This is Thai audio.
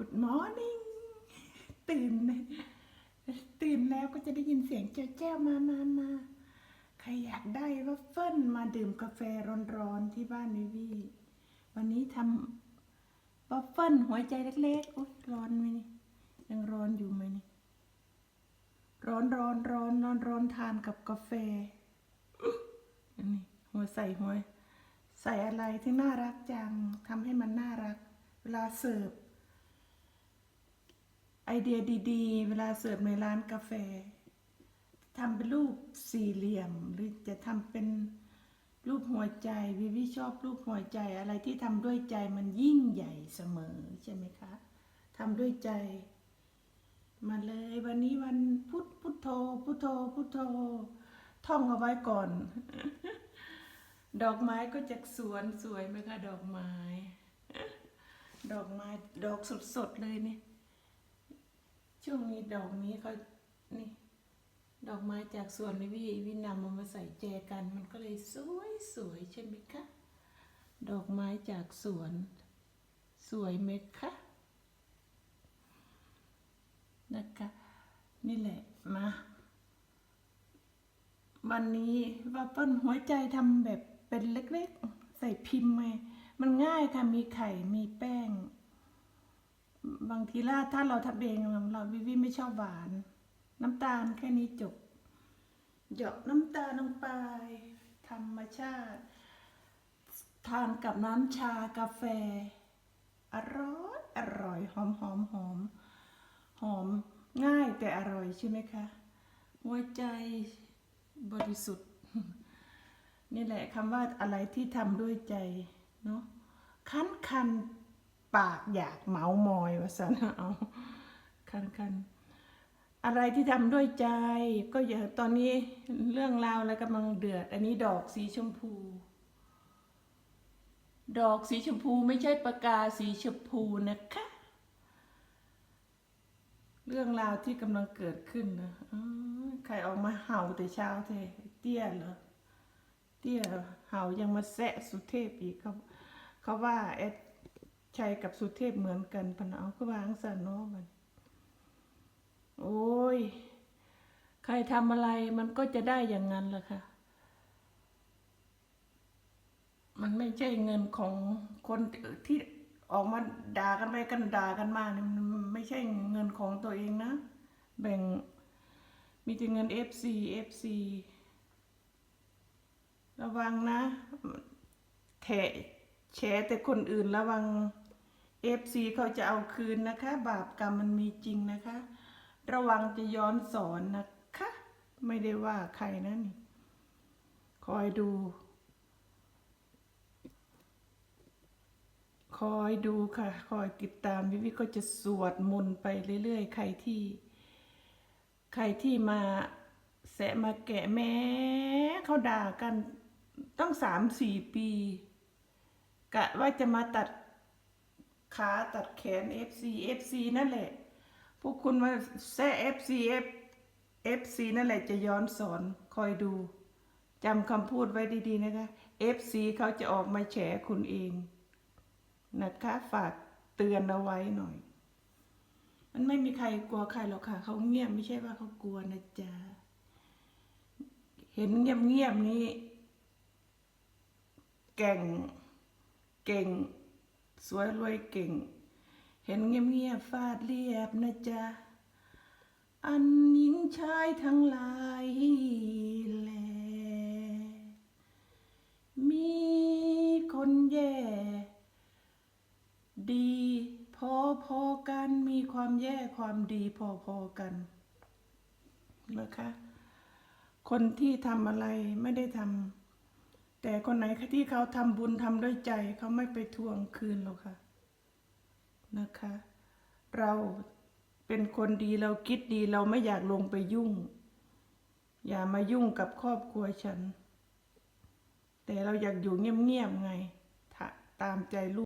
Good morning ตื่นตื่นแล้วก็จะได้ยินเสียงเจ้าแจ้วมามามาใครอยากได้วัฟเฟิลมาดื่มกาแฟร้อนๆที่บ้านวิวีวันนี้ทำวัฟเฟิลหัวใจเล็กๆอุ๊ยร้อนไหมนี่ยังร้อนอยู่ไหมนี่ร้อนร้อนร้อนร้อนร้อนทานกับกาแฟอันนี้หัวใส่หัวใส่อะไรที่น่ารักจังทำให้มันน่ารัก เวลาเสิร์ฟ ไอเดียดีๆ เวลาเสิร์ฟในร้านกาแฟทำเป็นรูปสี่เหลี่ยม หรือจะทำเป็นรูปหัวใจวิวิชอบรูปหัวใจอะไรที่ทำด้วยใจมันยิ่งใหญ่เสมอใช่ไหมคะทำด้วยใจ มาเลยวันนี้วันพุธพุทโธพุทโธพุทโธท่องเอาไว้ก่อน ดอกไม้ก็จากสวนสวยไหมคะดอกไม้ ดอกไม้ดอกสดๆเลยเนี่ย ช่วงนี้ดอกนี้เขานี่ ดอกไม้จากสวนวิวีวินำเอามาใส่แจกัน มันก็เลยสวยสวยใช่ไหมคะ ดอกไม้จากสวน สวยไหมคะนะคะนี่แหละมา วันนี้ว่าเปิ้ลหัวใจทำแบบเป็นเล็กๆ ใส่พิมพ์ไงมันง่ายค่ะมีไข่มีแป้ง บางทีล่าถ้าเราทำเองเราวิวิไม่ชอบหวาน น้ำตาลแค่นี้จบหยอกน้ำตาลลงไปธรรมชาติ ทานกับน้ำชากาแฟ อร่อยอร่อยหอมหอมหอมหอมง่ายแต่อร่อยใช่ไหมคะหัวใจบริสุทธิ์ นี่แหละคำว่าอะไรที่ทำด้วยใจเนาะคันคัน ปากอยากเมามอยวะสันเอาคันคันอะไรที่ทำด้วยใจ ก็อย่าตอนนี้เรื่องราวอะไรกำลังเดือด อันนี้ดอกสีชมพู ดอกสีชมพูไม่ใช่ประกาสีชมพูนะคะ เรื่องราวที่กำลังเกิดขึ้นนะใครออกมาเห่าแต่เช้าเทเตี้ยเหรอเตี้ยเห่ายังมาแซะสุเทพอีกเขาเขาว่าแอด ชัยกับสุเทพเหมือนกันพนเอาก็วางสนนาะมันโอ้ย ใครทำอะไรมันก็จะได้อย่างนั้นแหละค่ะ มันไม่ใช่เงินของคนที่ออกมาด่ากันไปกันด่ากันมาเนี่ยมันไม่ใช่เงินของตัวเองนะ แบ่งมีแต่เงิน FC FC ระวังนะแถแฉแต่คนอื่นระวัง FC เขาจะเอาคืนนะคะ บาปกรรมมันมีจริงนะคะ ระวังจะย้อนสอนนะคะ ไม่ได้ว่าใครนะนี่คอยดู คอยดูค่ะ คอยติดตามวิวิก็จะสวดมนต์ไปเรื่อยๆ ใครที่ ใครที่มาแสะมาแกะแม้เขาด่ากันต้องสามสี่ปี กะว่าจะมาตัด ขาตัดแขน FC FC นั่นแหละ พวกคุณมาแซ FC F FC นั่นแหละจะย้อนสอนคอยดูจำคำพูดไว้ดีๆนะคะ FC เขาจะออกมาแฉคุณเอง นะคะฝากเตือนเอาไว้หน่อย มันไม่มีใครกลัวใครหรอกค่ะ เขาเงียบไม่ใช่ว่าเขากลัวนะจ๊ะ เห็นเงียบๆนี้ เก่ง เก่ง สวยรวยเก่ง เห็นเงียบๆฟาดเรียบนะจ๊ะ อันหญิงชายทั้งหลายแล มีคนแย่ ดีพอพอๆกัน มีความแย่ความดีพอพอๆกันนะคะ คนที่ทำอะไรไม่ได้ทำ แต่คนไหนที่เขาทำบุญทำด้วยใจเขาไม่ไปทวงคืนหรอกค่ะนะคะ เราเป็นคนดีเราคิดดีเราไม่อยากลงไปยุ่ง อย่ามายุ่งกับครอบครัวฉัน แต่เราอยากอยู่เงียบๆไงตามใจลูก